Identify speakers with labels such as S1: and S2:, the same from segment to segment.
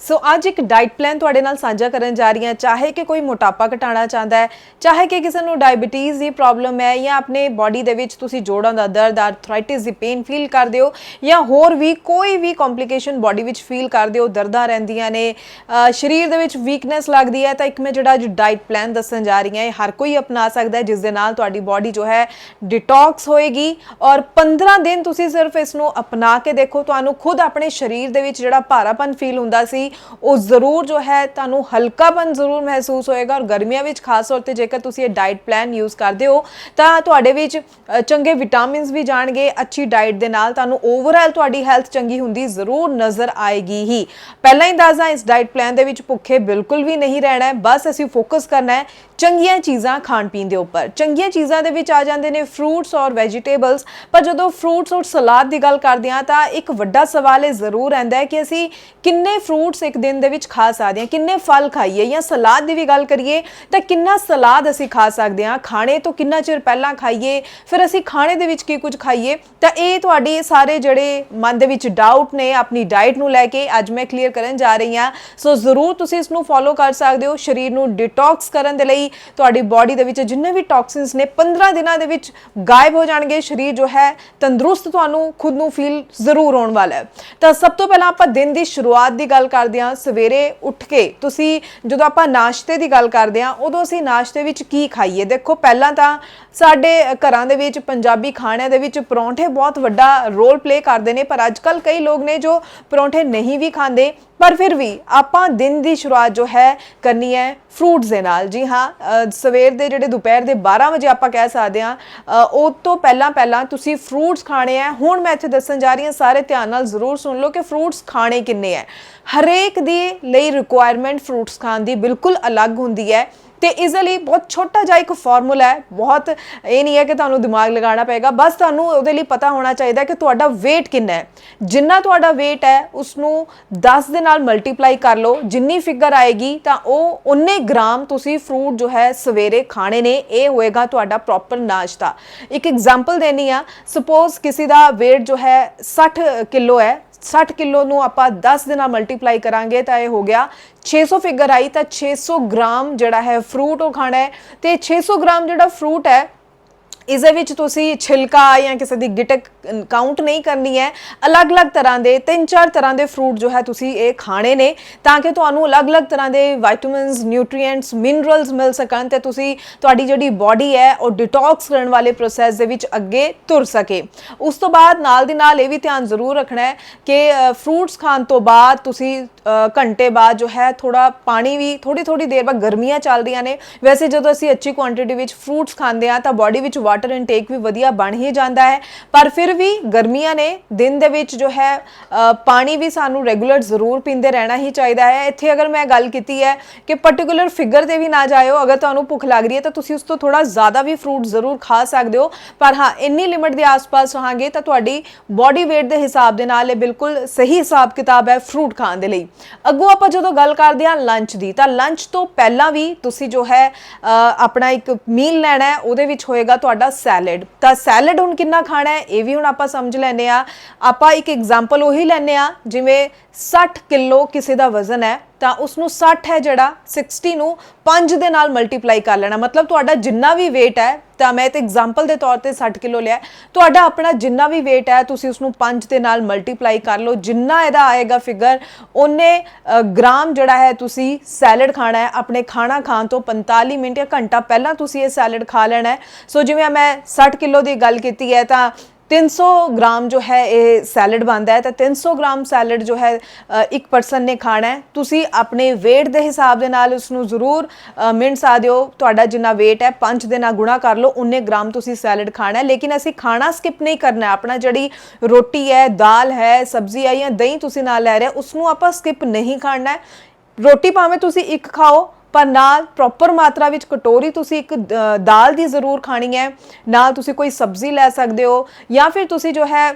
S1: ਸੋ ਅੱਜ ਇੱਕ diet plan ਤੁਹਾਡੇ ਨਾਲ ਸਾਂਝਾ ਕਰਨ ਜਾ ਰਹੀ ਹਾਂ। ਚਾਹੇ ਕਿ ਕੋਈ ਮੋਟਾਪਾ ਘਟਾਉਣਾ ਚਾਹੁੰਦਾ ਹੈ, ਚਾਹੇ ਕਿ ਕਿਸੇ ਨੂੰ ਡਾਇਬੀਟੀਜ਼ ਦੀ ਪ੍ਰੋਬਲਮ ਹੈ ਜਾਂ ਆਪਣੇ ਬਾਡੀ ਦੇ ਵਿੱਚ ਤੁਸੀਂ ਜੋੜਾਂ ਦਾ ਦਰਦ ਆਰਥਰਾਈਟਿਸ ਦੀ ਪੇਨ ਫੀਲ ਕਰਦੇ ਹੋ ਜਾਂ ਹੋਰ ਵੀ ਕੋਈ ਵੀ ਕੰਪਲਿਕੇਸ਼ਨ ਬਾਡੀ ਵਿੱਚ ਫੀਲ ਕਰਦੇ ਹੋ, ਦਰਦਾਂ ਰਹਿੰਦੀਆਂ ਨੇ ਸਰੀਰ ਦੇ ਵਿੱਚ ਵੀਕਨੈਸ ਲੱਗਦੀ ਹੈ, ਤਾਂ ਇੱਕ ਮੈਂ ਜਿਹੜਾ ਅੱਜ ਡਾਈਟ ਪਲਾਨ ਦੱਸਣ ਜਾ ਰਹੀ ਹਾਂ, ਇਹ ਹਰ ਕੋਈ ਅਪਣਾ ਸਕਦਾ ਹੈ, ਜਿਸ ਦੇ ਨਾਲ ਤੁਹਾਡੀ ਬਾਡੀ ਜੋ ਹੈ ਡਿਟੌਕਸ ਹੋਏਗੀ ਔਰ 15 ਦਿਨ ਤੁਸੀਂ ਸਿਰਫ ਇਸ ਨੂੰ ਅਪਣਾ ਕੇ ਦੇਖੋ। ਤੁਹਾਨੂੰ ਖੁਦ ਆਪਣੇ ਸਰੀਰ ਦੇ ਵਿੱਚ ਜਿਹੜਾ ਭਾਰਾਪਨ ਫੀਲ ਹੁੰਦਾ ਸੀ ਉਹ ਜ਼ਰੂਰ ਜੋ ਹੈ ਤੁਹਾਨੂੰ ਹਲਕਾਪਨ ਜ਼ਰੂਰ ਮਹਿਸੂਸ ਹੋਏਗਾ ਔਰ ਗਰਮੀਆਂ ਵਿੱਚ ਖਾਸ ਤੌਰ ਤੇ ਜੇਕਰ ਤੁਸੀਂ ਇਹ ਡਾਈਟ ਪਲਾਨ ਯੂਜ਼ ਕਰਦੇ ਹੋ, ਤਾਂ ਤੁਹਾਡੇ ਵਿੱਚ ਚੰਗੇ ਵਿਟਾਮਿਨਸ ਵੀ ਜਾਣਗੇ, ਅੱਛੀ ਡਾਈਟ ਦੇ ਨਾਲ ਤੁਹਾਨੂੰ ਓਵਰਆਲ ਤੁਹਾਡੀ ਹੈਲਥ ਚੰਗੀ ਹੁੰਦੀ ਜ਼ਰੂਰ ਨਜ਼ਰ ਆਏਗੀ ਹੀ। ਪਹਿਲਾਂ ਹੀ ਦੱਸਦਾ ਇਸ ਡਾਈਟ ਪਲਾਨ ਦੇ ਵਿੱਚ ਭੁੱਖੇ ਬਿਲਕੁਲ ਵੀ ਨਹੀਂ ਰਹਿਣਾ ਹੈ, ਬਸ ਅਸੀਂ ਫੋਕਸ ਕਰਨਾ ਹੈ ਚੰਗੀਆਂ ਚੀਜ਼ਾਂ ਖਾਣ ਪੀਣ ਦੇ ਉੱਪਰ। ਚੰਗੀਆਂ ਚੀਜ਼ਾਂ ਦੇ ਵਿੱਚ ਆ ਜਾਂਦੇ ਨੇ ਫਰੂਟਸ ਔਰ ਵੈਜੀਟੇਬਲਸ ਪਰ ਜਦੋਂ ਫਰੂਟਸ ਔਰ ਸਲਾਦ ਦੀ ਗੱਲ ਕਰਦੇ ਹਾਂ, ਤਾਂ ਇੱਕ ਵੱਡਾ ਸਵਾਲ ਇਹ ਜ਼ਰੂਰ ਰਹਿੰਦਾ ਹੈ ਕਿ ਅਸੀਂ ਕਿੰਨੇ ਫਰੂਟਸ ਇੱਕ ਦਿਨ ਦੇ ਵਿੱਚ ਖਾ ਸਕਦੇ ਹਾਂ। ਕਿੰਨੇ ਫਲ ਖਾਈਏ ਜਾਂ ਸਲਾਦ ਦੀ ਵੀ ਗੱਲ ਕਰੀਏ ਤਾਂ ਕਿੰਨਾ ਸਲਾਦ ਅਸੀਂ ਖਾ ਸਕਦੇ ਹਾਂ। ਖਾਣੇ ਤੋਂ ਕਿੰਨਾ ਚਿਰ ਪਹਿਲਾਂ ਖਾਈਏ, ਫਿਰ ਅਸੀਂ ਖਾਣੇ ਦੇ ਵਿੱਚ ਕੀ ਕੁਝ ਖਾਈਏ? ਤਾਂ ਇਹ ਤੁਹਾਡੇ ਸਾਰੇ ਜਿਹੜੇ ਮਨ ਦੇ ਵਿੱਚ ਡਾਊਟ ਨੇ, ਆਪਣੀ ਡਾਈਟ ਨੂੰ ਲੈ ਕੇ ਅੱਜ ਮੈਂ ਕਲੀਅਰ ਕਰਨ ਜਾ ਰਹੀ ਹਾਂ। ਸੋ ਜ਼ਰੂਰ ਤੁਸੀਂ ਇਸ ਨੂੰ ਫੋਲੋ ਕਰ ਸਕਦੇ ਹੋ। ਸਰੀਰ ਨੂੰ ਡਿਟੌਕਸ ਕਰਨ ਦੇ ਲਈ ਤੁਹਾਡੀ ਬਾਡੀ ਦੇ ਵਿੱਚ ਜਿੰਨੇ ਵੀ ਟੌਕਸਿਨਸ ਨੇ 15 ਦਿਨਾਂ ਦੇ ਵਿੱਚ ਗਾਇਬ ਹੋ ਜਾਣਗੇ। ਸਰੀਰ ਜੋ ਹੈ, ਤੰਦਰੁਸਤ ਤੁਹਾਨੂੰ ਖੁਦ ਨੂੰ ਫੀਲ ਜ਼ਰੂਰ ਹੋਣ ਵਾਲਾ ਹੈ। ਤਾਂ ਸਭ ਤੋਂ ਪਹਿਲਾਂ ਆਪਾਂ ਦਿਨ ਦੀ ਸ਼ੁਰੂਆਤ ਦੀ ਗੱਲ ਕਰ ਕਰਦੇ ਹਾਂ ਸਵੇਰੇ ਉੱਠ ਕੇ ਤੁਸੀਂ ਜਦੋਂ ਆਪਾਂ ਨਾਸ਼ਤੇ ਦੀ ਗੱਲ ਕਰਦੇ ਹਾਂ, ਉਦੋਂ ਅਸੀਂ ਨਾਸ਼ਤੇ ਵਿੱਚ ਕੀ ਖਾਈਏ? ਦੇਖੋ, ਪਹਿਲਾਂ ਤਾਂ ਸਾਡੇ ਘਰਾਂ ਦੇ ਵਿੱਚ ਪੰਜਾਬੀ ਖਾਣਿਆਂ ਦੇ ਵਿੱਚ ਪਰੌਂਠੇ ਬਹੁਤ ਵੱਡਾ ਰੋਲ ਪਲੇ ਕਰਦੇ ਨੇ, ਪਰ ਅੱਜ ਅੱਜਕੱਲ ਕਈ ਲੋਕ ਨੇ ਜੋ ਪਰੌਂਠੇ ਨਹੀਂ ਵੀ ਖਾਂਦੇ। ਪਰ ਫਿਰ ਵੀ ਆਪਾਂ ਦਿਨ ਦੀ ਸ਼ੁਰੂਆਤ ਜੋ ਹੈ ਕਰਨੀ ਹੈ ਫਰੂਟਸ ਦੇ ਨਾਲ। ਜੀ ਹਾਂ ਸਵੇਰ ਦੇ ਜਿਹੜੇ ਦੁਪਹਿਰ ਦੇ 12 ਵਜੇ ਆਪਾਂ ਕਹਿ ਸਕਦੇ ਹਾਂ ਉਹ ਤੋਂ ਪਹਿਲਾਂ ਪਹਿਲਾਂ ਤੁਸੀਂ ਫਰੂਟਸ ਖਾਣੇ ਆ ਹੁਣ ਮੈਂ ਇੱਥੇ ਦੱਸਣ ਜਾ ਰਹੀ ਹਾਂ, ਸਾਰੇ ਧਿਆਨ ਨਾਲ ਜ਼ਰੂਰ ਸੁਣ ਲਓ ਕਿ ਫਰੂਟਸ ਖਾਣੇ ਕਿੰਨੇ ਹੈ। ਹਰੇਕ ਦੇ ਲਈ ਰਿਕੁਆਇਰਮੈਂਟ ਫਰੂਟਸ ਖਾਣ ਦੀ ਬਿਲਕੁਲ ਅਲੱਗ ਹੁੰਦੀ ਹੈ। ਤੇ ਇਸ ਲਈ ਬਹੁਤ ਛੋਟਾ ਜਿਹਾ ਇੱਕ ਫਾਰਮੂਲਾ ਹੈ। ਬਹੁਤ ਇਹ ਨਹੀਂ ਹੈ ਕਿ ਤੁਹਾਨੂੰ ਦਿਮਾਗ ਲਗਾਉਣਾ ਪਏਗਾ, ਬਸ ਤੁਹਾਨੂੰ ਉਹਦੇ ਲਈ ਪਤਾ ਹੋਣਾ ਚਾਹੀਦਾ ਕਿ ਤੁਹਾਡਾ weight ਕਿੰਨਾ ਹੈ। ਜਿੰਨਾ ਤੁਹਾਡਾ weight ਹੈ ਉਸ ਨੂੰ 10 ਦੇ ਨਾਲ ਮਲਟੀਪਲਾਈ ਕਰ ਲਓ। ਜਿੰਨੀ ਫਿਗਰ ਆਏਗੀ ਤਾਂ ਉਹ ਉਨੇ ਗ੍ਰਾਮ ਤੁਸੀਂ ਫਰੂਟ ਜੋ ਹੈ ਸਵੇਰੇ ਖਾਣੇ ਨੇ, ਇਹ ਹੋਏਗਾ ਤੁਹਾਡਾ ਪ੍ਰੋਪਰ ਨਾਸ਼ਤਾ। ਇੱਕ ਐਗਜ਼ਾਮਪਲ ਦੇਣੀ ਆ। ਸਪੋਜ਼ ਕਿਸੇ ਦਾ weight ਜੋ ਹੈ 60 ਕਿਲੋ ਹੈ 60 ਕਿਲੋ ਨੂੰ ਆਪਾਂ 10 ਦੇ ਨਾਲ ਮਲਟੀਪਲਾਈ ਕਰਾਂਗੇ ਤਾਂ ਇਹ ਹੋ ਗਿਆ 600 ਫਿਗਰ ਆਈ ਤਾਂ 600 ਗ੍ਰਾਮ ਜਿਹੜਾ ਹੈ ਫਰੂਟ ਉਹ ਖਾਣਾ ਹੈ ਤੇ 600 ਗ੍ਰਾਮ ਜਿਹੜਾ ਫਰੂਟ ਹੈ ਇਸ ਦੇ ਵਿੱਚ ਤੁਸੀਂ ਛਿਲਕਾ ਜਾਂ ਕਿਸੇ ਦੀ ਗਿਟਕ ਕਾਊਂਟ ਨਹੀਂ ਕਰਨੀ ਹੈ। ਅਲੱਗ-ਅਲੱਗ ਤਰ੍ਹਾਂ ਦੇ ਤਿੰਨ ਚਾਰ ਤਰ੍ਹਾਂ ਦੇ ਫਰੂਟ ਜੋ ਹੈ ਤੁਸੀਂ ਇਹ ਖਾਣੇ ਨੇ, ਤਾਂ ਕਿ ਤੁਹਾਨੂੰ ਅਲੱਗ-ਅਲੱਗ ਤਰ੍ਹਾਂ ਦੇ ਵਿਟਾਮਿਨਸ ਨਿਊਟ੍ਰੀਐਂਟਸ ਮਿਨਰਲਸ ਮਿਲ ਸਕਣ ਤੇ ਤੁਸੀਂ ਤੁਹਾਡੀ ਜਿਹੜੀ ਬਾਡੀ ਹੈ, ਉਹ ਡਿਟੌਕਸ ਕਰਨ ਵਾਲੇ ਪ੍ਰੋਸੈਸ ਦੇ ਵਿੱਚ ਅੱਗੇ ਤੁਰ ਸਕੇ। ਉਸ ਤੋਂ ਬਾਅਦ ਨਾਲ ਦੀ ਨਾਲ ਇਹ ਵੀ ਧਿਆਨ ਜ਼ਰੂਰ ਰੱਖਣਾ ਹੈ ਕਿ ਫਰੂਟਸ ਖਾਣ ਤੋਂ ਬਾਅਦ ਤੁਸੀਂ ਘੰਟੇ ਬਾਅਦ ਜੋ ਹੈ ਥੋੜਾ ਪਾਣੀ ਵੀ ਥੋੜੀ ਥੋੜੀ ਦੇਰ ਬਾਅਦ ਗਰਮੀਆਂ ਚੱਲ ਰਹੀਆਂ ਨੇ। ਵੈਸੇ ਜਦੋਂ ਅਸੀਂ ਅੱਛੀ ਕੁਆਂਟੀਟੀ ਵਿੱਚ ਫਰੂਟਸ ਖਾਂਦੇ ਆ ਤਾਂ ਬਾਡੀ ਵਿੱਚ ਵਾਟਰ ਇਨਟੇਕ ਵੀ ਵਧੀਆ ਬਣ ਹੀ ਜਾਂਦਾ ਹੈ। ਪਰ ਫਿਰ ਵੀ ਗਰਮੀਆਂ ਨੇ ਦਿਨ ਦੇ ਵਿੱਚ ਜੋ ਹੈ ਪਾਣੀ ਵੀ ਸਾਨੂੰ ਰੈਗੂਲਰ ਜ਼ਰੂਰ ਪੀਂਦੇ ਰਹਿਣਾ ਹੀ ਚਾਹੀਦਾ ਹੈ। ਇੱਥੇ ਅਗਰ ਮੈਂ ਗੱਲ ਕੀਤੀ ਹੈ ਕਿ ਪਾਰਟਿਕੂਲਰ ਫਿਗਰ ਤੇ ਵੀ ਨਾ ਜਾਇਓ, ਅਗਰ ਤੁਹਾਨੂੰ ਭੁੱਖ ਲੱਗ ਰਹੀ ਹੈ ਤਾਂ ਤੁਸੀਂ ਉਸ ਤੋਂ ਥੋੜਾ ਜ਼ਿਆਦਾ ਵੀ ਫਰੂਟ ਜ਼ਰੂਰ ਖਾ ਸਕਦੇ ਹੋ। ਪਰ ਹਾਂ, ਇੰਨੀ ਲਿਮਿਟ ਦੇ ਆਸ-ਪਾਸ ਰਹਾਂਗੇ ਤਾਂ ਤੁਹਾਡੀ ਬਾਡੀ weight ਦੇ ਹਿਸਾਬ ਦੇ ਨਾਲ ਇਹ ਬਿਲਕੁਲ ਸਹੀ ਹਿਸਾਬ ਕਿਤਾਬ ਹੈ ਫਰੂਟ ਖਾਣ ਦੇ ਲਈ। ਅੱਗੋਂ ਆਪਾਂ ਜਦੋਂ ਗੱਲ ਕਰਦੇ ਹਾਂ ਲੰਚ ਦੀ, ਤਾਂ ਲੰਚ ਤੋਂ ਪਹਿਲਾਂ ਵੀ ਤੁਸੀਂ ਜੋ ਹੈ ਆਪਣਾ ਇੱਕ ਮੀਲ ਲੈਣਾ ਹੈ, ਉਹਦੇ ਵਿੱਚ ਹੋਏਗਾ ਤੁਹਾਡਾ ਸੈਲਡ। ਤਾਂ ਸੈਲਡ ਹੁਣ ਕਿੰਨਾ ਖਾਣਾ ਹੈ, ਇਹ ਵੀ ਹੁਣ ਆਪਾਂ ਸਮਝ ਲੈਨੇ ਆ ਆਪਾਂ ਇੱਕ ਐਗਜ਼ਾਮਪਲ ਉਹੀ ਲੈਨੇ ਆ ਜਿਵੇਂ 60 ਕਿਲੋ ਕਿਸੇ ਦਾ ਵਜ਼ਨ ਹੈ, ਤਾਂ ਉਸ ਨੂੰ 60 ਹੈ ਜਿਹੜਾ 60 ਨੂੰ 5 ਦੇ ਨਾਲ ਮਲਟੀਪਲਾਈ ਕਰ ਲੈਣਾ। ਮਤਲਬ ਤੁਹਾਡਾ ਜਿੰਨਾ ਵੀ weight ਹੈ, ਤਾਂ ਮੈਂ ਤੇ ਐਗਜ਼ਾਮਪਲ ਦੇ ਤੌਰ ਤੇ 60 ਕਿਲੋ ਲਿਆ ਤੁਹਾਡਾ ਆਪਣਾ ਜਿੰਨਾ ਵੀ weight ਹੈ, ਤੁਸੀਂ ਉਸ ਨੂੰ 5 ਦੇ ਨਾਲ ਮਲਟੀਪਲਾਈ ਕਰ ਲਓ। ਜਿੰਨਾ ਇਹਦਾ ਆਏਗਾ ਫਿਗਰ ਉਹਨੇ ਗ੍ਰਾਮ ਜਿਹੜਾ ਹੈ, ਤੁਸੀਂ ਸੈਲਡ ਖਾਣਾ ਹੈ। ਆਪਣੇ ਖਾਣਾ ਖਾਣ ਤੋਂ 45 ਮਿੰਟ ਜਾਂ ਘੰਟਾ ਪਹਿਲਾਂ ਤੁਸੀਂ ਇਹ ਸੈਲਡ ਖਾ ਲੈਣਾ ਹੈ। ਸੋ ਜਿਵੇਂ ਮੈਂ 60 ਕਿਲੋ ਦੀ ਗੱਲ ਕੀਤੀ ਹੈ, ਤਾਂ 300 ਗ੍ਰਾਮ ਜੋ ਹੈ ਇਹ ਸੈਲਡ ਬਣਦਾ ਹੈ ਤਾਂ 300 ਗ੍ਰਾਮ ਸੈਲਡ ਜੋ ਹੈ ਇੱਕ ਪਰਸਨ ਨੇ ਖਾਣਾ ਹੈ। ਤੁਸੀਂ ਆਪਣੇ weight ਦੇ ਹਿਸਾਬ ਦੇ ਨਾਲ ਉਸ ਨੂੰ ਜ਼ਰੂਰ ਅ, ਮਿਣ ਸਕਦੇ ਹੋ ਤੁਹਾਡਾ ਜਿੰਨਾ weight ਹੈ 5 ਦੇ ਨਾਲ ਗੁਣਾ ਕਰ ਲਓ ਉਨੇ ਗ੍ਰਾਮ ਤੁਸੀਂ ਸੈਲਡ ਖਾਣਾ ਹੈ। ਲੇਕਿਨ ਅਸੀਂ ਖਾਣਾ ਸਕਿਪ ਨਹੀਂ ਕਰਨਾ ਆਪਣਾ ਜਿਹੜੀ ਰੋਟੀ ਹੈ ਦਾਲ ਹੈ ਸਬਜ਼ੀ ਹੈ ਜਾਂ ਦਹੀਂ ਤੁਸੀਂ ਨਾਲ ਲੈ ਰਹੇ ਹੋ ਉਸ ਨੂੰ ਆਪਾਂ ਸਕਿਪ ਨਹੀਂ ਖਾਣਾ ਹੈ। ਰੋਟੀ ਭਾਵੇਂ ਤੁਸੀਂ ਇੱਕ ਖਾਓ ਪਰ ਨਾਲ ਪ੍ਰੋਪਰ ਮਾਤਰਾ ਵਿੱਚ ਕਟੋਰੀ ਤੁਸੀਂ ਇੱਕ ਦਾਲ ਦੀ ਜ਼ਰੂਰ ਖਾਣੀ ਹੈ, ਨਾਲ ਤੁਸੀਂ ਕੋਈ ਸਬਜ਼ੀ ਲੈ ਸਕਦੇ ਹੋ, ਜਾਂ ਫਿਰ ਤੁਸੀਂ ਜੋ ਹੈ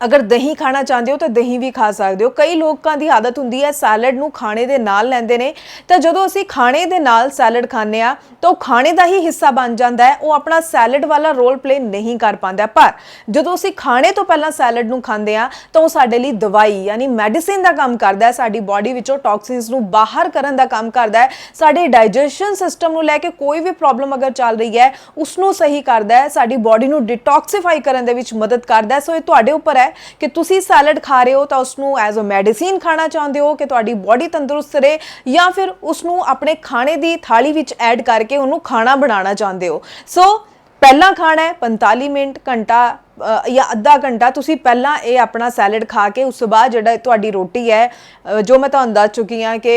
S1: ਅਗਰ ਦਹੀਂ ਖਾਣਾ ਚਾਹੁੰਦੇ ਹੋ ਤਾਂ ਦਹੀਂ ਵੀ ਖਾ ਸਕਦੇ ਹੋ। ਕਈ ਲੋਕਾਂ ਦੀ ਆਦਤ ਹੁੰਦੀ ਹੈ ਸੈਲਡ ਨੂੰ ਖਾਣੇ ਦੇ ਨਾਲ ਲੈਂਦੇ ਨੇ। ਤਾਂ ਜਦੋਂ ਅਸੀਂ ਖਾਣੇ ਦੇ ਨਾਲ ਸੈਲਡ ਖਾਂਦੇ ਆ ਤਾਂ ਉਹ ਖਾਣੇ ਦਾ ਹੀ ਹਿੱਸਾ ਬਣ ਜਾਂਦਾ ਹੈ। ਉਹ ਆਪਣਾ ਸੈਲਡ ਵਾਲਾ ਰੋਲ ਪਲੇ ਨਹੀਂ ਕਰ ਪਾਉਂਦਾ। ਪਰ ਜਦੋਂ ਅਸੀਂ ਖਾਣੇ ਤੋਂ ਪਹਿਲਾਂ ਸੈਲਡ ਨੂੰ ਖਾਂਦੇ ਆ ਤਾਂ ਉਹ ਸਾਡੇ ਲਈ ਦਵਾਈ ਯਾਨੀ ਮੈਡੀਸਿਨ ਦਾ ਕੰਮ ਕਰਦਾ ਹੈ। ਸਾਡੀ ਬਾਡੀ ਵਿੱਚੋਂ ਟੌਕਸਿਨਸ ਨੂੰ ਬਾਹਰ ਕਰਨ ਦਾ ਕੰਮ ਕਰਦਾ ਹੈ। ਸਾਡੇ ਡਾਈਜੈਸ਼ਨ ਸਿਸਟਮ ਨੂੰ ਲੈ ਕੇ ਕੋਈ ਵੀ ਪ੍ਰੋਬਲਮ ਅਗਰ ਚੱਲ ਰਹੀ ਹੈ ਉਸ ਨੂੰ ਸਹੀ ਕਰਦਾ ਹੈ। ਸਾਡੀ ਬਾਡੀ ਨੂੰ ਡਿਟੌਕਸੀਫਾਈ ਕਰਨ ਦੇ ਵਿੱਚ ਮਦਦ ਕਰਦਾ ਹੈ। ਸੋ ਇਹ ਤੁਹਾਡੇ ਉੱਪਰ ਹੈ। ਕਿ ਤੁਸੀਂ ਸੈਲਡ ਖਾ ਰਹੇ ਹੋ ਤਾਂ ਉਸ ਨੂੰ ਐਜ਼ ਅ ਮੈਡੀਸਿਨ ਖਾਣਾ ਚਾਹੁੰਦੇ ਹੋ ਕਿ ਤੁਹਾਡੀ ਬਾਡੀ ਤੰਦਰੁਸਤ ਰਹੇ ਜਾਂ ਫਿਰ ਉਸ ਨੂੰ ਆਪਣੇ ਖਾਣੇ ਦੀ ਥਾਲੀ ਵਿੱਚ ਐਡ ਕਰਕੇ ਉਹਨੂੰ ਖਾਣਾ ਬਣਾਉਣਾ ਚਾਹੁੰਦੇ ਹੋ। ਸੋ ਪਹਿਲਾਂ ਖਾਣਾ ਹੈ 45 ਮਿੰਟ, ਘੰਟਾ ਜਾਂ ਅੱਧਾ ਘੰਟਾ ਤੁਸੀਂ ਪਹਿਲਾਂ ਇਹ ਆਪਣਾ ਸੈਲਡ ਖਾ ਕੇ ਉਸ ਤੋਂ ਬਾਅਦ ਜਿਹੜਾ ਤੁਹਾਡੀ ਰੋਟੀ ਹੈ ਜੋ ਮੈਂ ਤੁਹਾਨੂੰ ਦੱਸ ਚੁੱਕੀ ਹਾਂ ਕਿ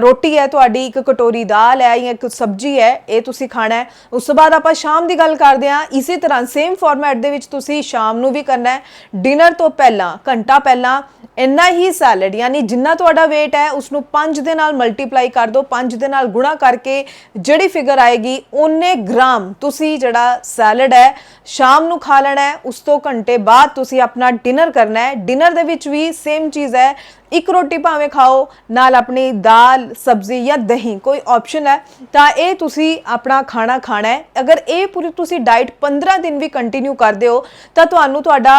S1: ਰੋਟੀ ਹੈ, ਤੁਹਾਡੀ ਇੱਕ ਕਟੋਰੀ ਦਾਲ ਹੈ ਜਾਂ ਇੱਕ ਸਬਜ਼ੀ ਹੈ, ਇਹ ਤੁਸੀਂ ਖਾਣਾ ਹੈ। ਉਸ ਤੋਂ ਬਾਅਦ ਆਪਾਂ ਸ਼ਾਮ ਦੀ ਗੱਲ ਕਰਦੇ ਹਾਂ। ਇਸੇ ਤਰ੍ਹਾਂ ਸੇਮ ਫਾਰਮੈਟ ਦੇ ਵਿੱਚ ਤੁਸੀਂ ਸ਼ਾਮ ਨੂੰ ਵੀ ਕਰਨਾ ਹੈ। ਡਿਨਰ ਤੋਂ ਪਹਿਲਾਂ, ਘੰਟਾ ਪਹਿਲਾਂ ਇੰਨਾ ਹੀ ਸੈਲਡ ਯਾਨੀ ਜਿੰਨਾ ਤੁਹਾਡਾ weight ਹੈ ਉਸ ਨੂੰ 5 ਦੇ ਨਾਲ ਮਲਟੀਪਲਾਈ ਕਰ ਦਿਓ। 5 ਦੇ ਨਾਲ ਗੁਣਾ ਕਰਕੇ ਜਿਹੜੀ ਫਿਗਰ ਆਏਗੀ, ਉਹਨੇ ਗ੍ਰਾਮ ਤੁਸੀਂ ਜਿਹੜਾ ਸੈਲਡ ਹੈ, ਸ਼ਾਮ ਨੂੰ ਖਾ ਲੈਣਾ ਹੈ। ਉਸ ਤੋਂ ਘੰਟੇ ਬਾਅਦ ਤੁਸੀਂ ਆਪਣਾ ਡਿਨਰ ਕਰਨਾ ਹੈ। ਡਿਨਰ ਦੇ ਵਿੱਚ ਵੀ ਸੇਮ ਚੀਜ਼ ਹੈ। ਇੱਕ ਰੋਟੀ ਭਾਵੇਂ ਖਾਓ, ਨਾਲ ਆਪਣੀ ਦਾਲ, ਸਬਜ਼ੀ ਜਾਂ ਦਹੀਂ, ਕੋਈ ਆਪਸ਼ਨ ਹੈ, ਤਾਂ ਇਹ ਤੁਸੀਂ ਆਪਣਾ ਖਾਣਾ ਖਾਣਾ ਹੈ। ਅਗਰ ਇਹ ਪੂਰੀ ਤੁਸੀਂ ਡਾਈਟ 15 ਦਿਨ ਵੀ ਕੰਟੀਨਿਊ ਕਰਦੇ ਹੋ, ਤਾਂ ਤੁਹਾਨੂੰ ਤੁਹਾਡਾ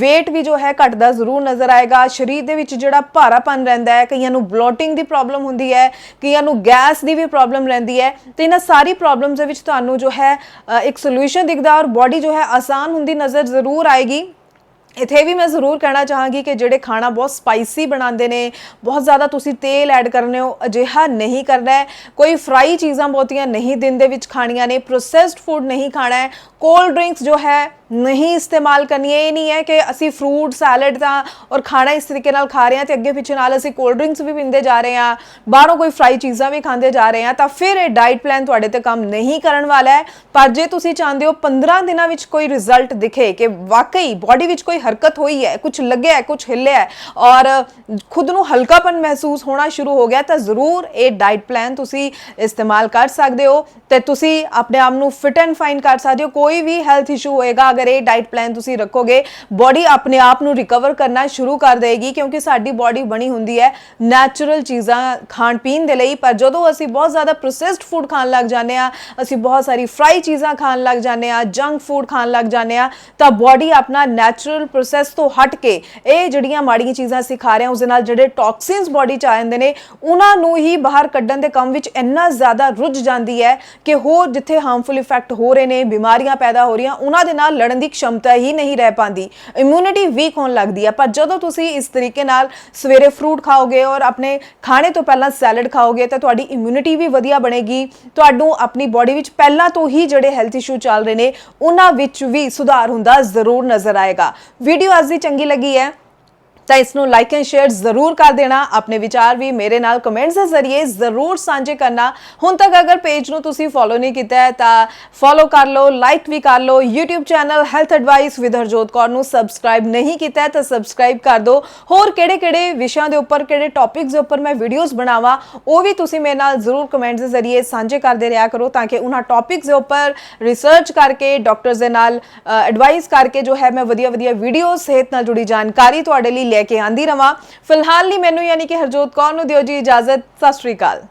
S1: weight ਵੀ ਜੋ ਹੈ ਘਟਦਾ ਜ਼ਰੂਰ ਨਜ਼ਰ ਆਏਗਾ। ਸਰੀਰ ਦੇ ਵਿੱਚ ਜਿਹੜਾ ਭਾਰਾਪਨ ਰਹਿੰਦਾ ਹੈ, ਕਈਆਂ ਨੂੰ ਬਲੋਟਿੰਗ ਦੀ ਪ੍ਰੋਬਲਮ ਹੁੰਦੀ ਹੈ, ਕਈਆਂ ਨੂੰ ਗੈਸ ਦੀ ਵੀ ਪ੍ਰੋਬਲਮ ਰਹਿੰਦੀ ਹੈ, ਤੇ ਇਹਨਾਂ ਸਾਰੀ ਪ੍ਰੋਬਲਮਸ ਦੇ ਵਿੱਚ ਤੁਹਾਨੂੰ ਜੋ ਹੈ ਇੱਕ ਸੋਲੂਸ਼ਨ ਦਿਖਦਾ ਔਰ ਬਾਡੀ ਜੋ ਹੈ ਆਸਾਨ ਹੁੰਦੀ ਨਜ਼ਰ ਜ਼ਰੂਰ ਆਏਗੀ। ਇਥੇ ਵੀ ਮੈਂ ਜ਼ਰੂਰ ਕਹਿਣਾ ਚਾਹਾਂਗੀ ਕਿ ਜਿਹੜੇ ਖਾਣਾ ਬਹੁਤ ਸਪਾਈਸੀ ਬਣਾਉਂਦੇ ਨੇ, ਬਹੁਤ ਜ਼ਿਆਦਾ ਤੁਸੀਂ ਤੇਲ ਐਡ ਕਰਨੇ ਹੋ, ਅਜਿਹਾ ਨਹੀਂ ਕਰਨਾ ਹੈ। ਕੋਈ ਫਰਾਈ ਚੀਜ਼ਾਂ ਬਹੁਤੀਆਂ ਨਹੀਂ ਦਿਨ ਦੇ ਵਿੱਚ ਖਾਣੀਆਂ ਨੇ ਪ੍ਰੋਸੈਸਡ ਫੂਡ ਨਹੀਂ ਖਾਣਾ ਹੈ। ਕੋਲਡ ਡਰਿੰਕਸ ਜੋ ਹੈ ਨਹੀਂ ਇਸਤੇਮਾਲ ਕਰਨੀ ਹੈ ਇਹ ਨਹੀਂ ਹੈ ਕਿ ਅਸੀਂ ਫਰੂਟ ਸੈਲਡ ਤਾਂ ਔਰ ਖਾਣਾ ਇਸ ਤਰੀਕੇ ਨਾਲ ਖਾ ਰਹੇ ਹਾਂ ਤੇ ਅੱਗੇ ਪਿੱਛੇ ਨਾਲ ਅਸੀਂ ਕੋਲਡ ਡਰਿੰਕਸ ਵੀ ਪੀਂਦੇ ਜਾ ਰਹੇ ਹਾਂ, ਬਾਹਰੋਂ ਕੋਈ ਫਰਾਈ ਚੀਜ਼ਾਂ ਵੀ ਖਾਂਦੇ ਜਾ ਰਹੇ ਹਾਂ, ਤਾਂ ਫਿਰ ਇਹ ਡਾਈਟ ਪਲਾਨ ਤੁਹਾਡੇ ਤੇ ਕੰਮ ਨਹੀਂ ਕਰਨ ਵਾਲਾ ਹੈ। ਪਰ ਜੇ ਤੁਸੀਂ ਚਾਹੁੰਦੇ ਹੋ 15 ਦਿਨਾਂ ਵਿੱਚ ਕੋਈ ਰਿਜ਼ਲਟ ਦਿਖੇ ਕਿ ਵਾਕਈ ਬਾਡੀ ਵਿੱਚ ਕੋਈ ਹਰਕਤ ਹੋਈ ਹੈ ਕੁਝ ਲੱਗਿਆ ਹੈ ਕੁਝ ਹਿੱਲਿਆ ਹੈ ਔਰ ਖੁਦ ਨੂੰ ਹਲਕਾਪਨ ਮਹਿਸੂਸ ਹੋਣਾ ਸ਼ੁਰੂ ਹੋ ਗਿਆ, ਤਾਂ ਜ਼ਰੂਰ ਇਹ ਡਾਈਟ ਪਲਾਨ ਤੁਸੀਂ ਇਸਤੇਮਾਲ ਕਰ ਸਕਦੇ ਹੋ ਤੇ ਤੁਸੀਂ ਆਪਣੇ ਆਪ ਨੂੰ ਫਿਟ ਐਂਡ ਫਾਈਨ ਕਰ ਸਕਦੇ ਹੋ, ਕੋਈ ਵੀ ਹੈਲਥ ਇਸ਼ੂ ਹੋਏਗਾ ਅਗਰ ਇਹ ਡਾਈਟ ਪਲਾਨ ਤੁਸੀਂ ਰੱਖੋਗੇ ਬਾਡੀ ਆਪਣੇ ਆਪ ਨੂੰ ਰਿਕਵਰ ਕਰਨਾ ਸ਼ੁਰੂ ਕਰ ਦੇਗੀ ਕਿਉਂਕਿ ਸਾਡੀ ਬਾਡੀ ਬਣੀ ਹੁੰਦੀ ਹੈ ਨੈਚੁਰਲ ਚੀਜ਼ਾਂ ਖਾਣ ਪੀਣ ਦੇ ਲਈ। ਪਰ ਜਦੋਂ ਅਸੀਂ ਬਹੁਤ ਜ਼ਿਆਦਾ ਪ੍ਰੋਸੈਸਡ ਫੂਡ ਖਾਣ ਲੱਗ ਜਾਂਦੇ ਆ ਅਸੀਂ ਬਹੁਤ ਸਾਰੀ ਫਰਾਈ ਚੀਜ਼ਾਂ ਖਾਣ ਲੱਗ ਜਾਂਦੇ ਆ ਜੰਕ ਫੂਡ ਖਾਣ ਲੱਗ ਜਾਂਦੇ ਆ ਤਾਂ ਬਾਡੀ ਆਪਣਾ ਨੈਚੁਰਲ ਪ੍ਰੋਸੈਸ ਤੋਂ ਹਟ ਕੇ ਇਹ ਜਿਹੜੀਆਂ ਮਾੜੀਆਂ ਚੀਜ਼ਾਂ ਅਸੀਂ ਖਾ ਰਹੇ ਹਾਂ ਉਸ ਦੇ ਨਾਲ ਜਿਹੜੇ ਟੌਕਸਿਨਸ ਬਾਡੀ ਚ ਆ ਜਾਂਦੇ ਨੇ, ਉਹਨਾਂ ਨੂੰ ਹੀ ਬਾਹਰ ਕੱਢਣ ਦੇ ਕੰਮ ਵਿੱਚ ਇੰਨਾ ਜ਼ਿਆਦਾ ਰੁੱਝ ਜਾਂਦੀ ਹੈ ਕਿ ਹੋਰ ਜਿੱਥੇ ਹਾਰਮਫੁਲ ਇਫੈਕਟ ਹੋ ਰਹੇ ਨੇ, ਬਿਮਾਰੀਆਂ ਪੈਦਾ ਹੋ ਰਹੀਆਂ, ਉਹਨਾਂ ਦੇ ਨਾਲ ਲੜਨ ਦੀ ਖਮਤਾ ਹੀ ਨਹੀਂ ਰਹਿ ਪਾਉਂਦੀ ਇਮਿਊਨਿਟੀ ਵੀਕ ਹੋਣ ਲੱਗਦੀ ਹੈ ਪਰ ਜਦੋਂ ਤੁਸੀਂ ਇਸ ਤਰੀਕੇ ਨਾਲ ਸਵੇਰੇ ਫਰੂਟ ਖਾਓਗੇ ਔਰ ਆਪਣੇ ਖਾਣੇ ਤੋਂ ਪਹਿਲਾਂ ਸੈਲਡ ਖਾਓਗੇ, ਤਾਂ ਤੁਹਾਡੀ ਇਮਿਊਨਿਟੀ ਵੀ ਵਧੀਆ ਬਣੇਗੀ। ਤੁਹਾਨੂੰ ਆਪਣੀ ਬਾਡੀ ਵਿੱਚ ਪਹਿਲਾਂ ਤੋਂ ਹੀ ਜਿਹੜੇ ਹੈਲਥ ਇਸ਼ੂ ਚੱਲ ਰਹੇ ਨੇ, ਉਹਨਾਂ ਵਿੱਚ ਵੀ ਸੁਧਾਰ ਹੁੰਦਾ ਜ਼ਰੂਰ ਨਜ਼ਰ ਆਏਗਾ। ਵੀਡੀਓ ਅੱਜ ਦੀ ਚੰਗੀ ਲੱਗੀ ਹੈ। ਤਾਂ ਇਸ ਨੂੰ ਲਾਈਕ ਐਂਡ ਸ਼ੇਅਰ ਜ਼ਰੂਰ ਕਰ ਦੇਣਾ। ਆਪਣੇ ਵਿਚਾਰ ਵੀ ਮੇਰੇ ਨਾਲ ਕਮੈਂਟਸ ਦੇ ਜ਼ਰੀਏ ਜ਼ਰੂਰ ਸਾਂਝੇ ਕਰਨਾ। ਹੁਣ ਤੱਕ ਅਗਰ ਪੇਜ ਨੂੰ ਤੁਸੀਂ ਫੋਲੋ ਨਹੀਂ ਕੀਤਾ ਹੈ, ਤਾਂ ਫੋਲੋ ਕਰ ਲਓ ਲਾਈਕ ਵੀ ਕਰ ਲਓ। YouTube channel health advice with Harjot Kaur ਨੂੰ ਸਬਸਕ੍ਰਾਈਬ ਨਹੀਂ ਕੀਤਾ ਹੈ, ਤਾਂ ਸਬਸਕ੍ਰਾਈਬ ਕਰ ਦਿਓ। ਹੋਰ ਕਿਹੜੇ-ਕਿਹੜੇ ਵਿਸ਼ਿਆਂ ਦੇ ਉੱਪਰ, ਕਿਹੜੇ ਟੌਪਿਕਸ ਦੇ ਉੱਪਰ ਮੈਂ ਵੀਡੀਓਜ਼ ਬਣਾਵਾਂ, ਉਹ ਵੀ ਤੁਸੀਂ ਮੇਰੇ ਨਾਲ ਜ਼ਰੂਰ ਕਮੈਂਟਸ ਦੇ ਜ਼ਰੀਏ ਸਾਂਝੇ ਕਰਦੇ ਰਿਹਾ ਕਰੋ, ਤਾਂ ਕਿ ਉਹਨਾਂ ਟੌਪਿਕਸ ਦੇ ਉੱਪਰ ਰਿਸਰਚ ਕਰਕੇ ਡਾਕਟਰਸ ਦੇ ਨਾਲ ਐਡਵਾਈਸ ਕਰਕੇ ਜੋ ਹੈ, ਮੈਂ ਵਧੀਆ-ਵਧੀਆ ਵੀਡੀਓ ਸਿਹਤ ਨਾਲ ਜੁੜੀ ਜਾਣਕਾਰੀ ਤੁਹਾਡੇ ਲਈ ਲੈ ਕੇ ਆਂਦੀ ਰਵਾਂ। ਫਿਲਹਾਲ ਲਈ ਮੈਨੂੰ ਯਾਨੀ ਕਿ ਹਰਜੋਤ ਕੌਰ ਨੂੰ ਦਿਓ ਜੀ ਇਜਾਜ਼ਤ। ਸਤਿ ਸ਼੍ਰੀ ਅਕਾਲ।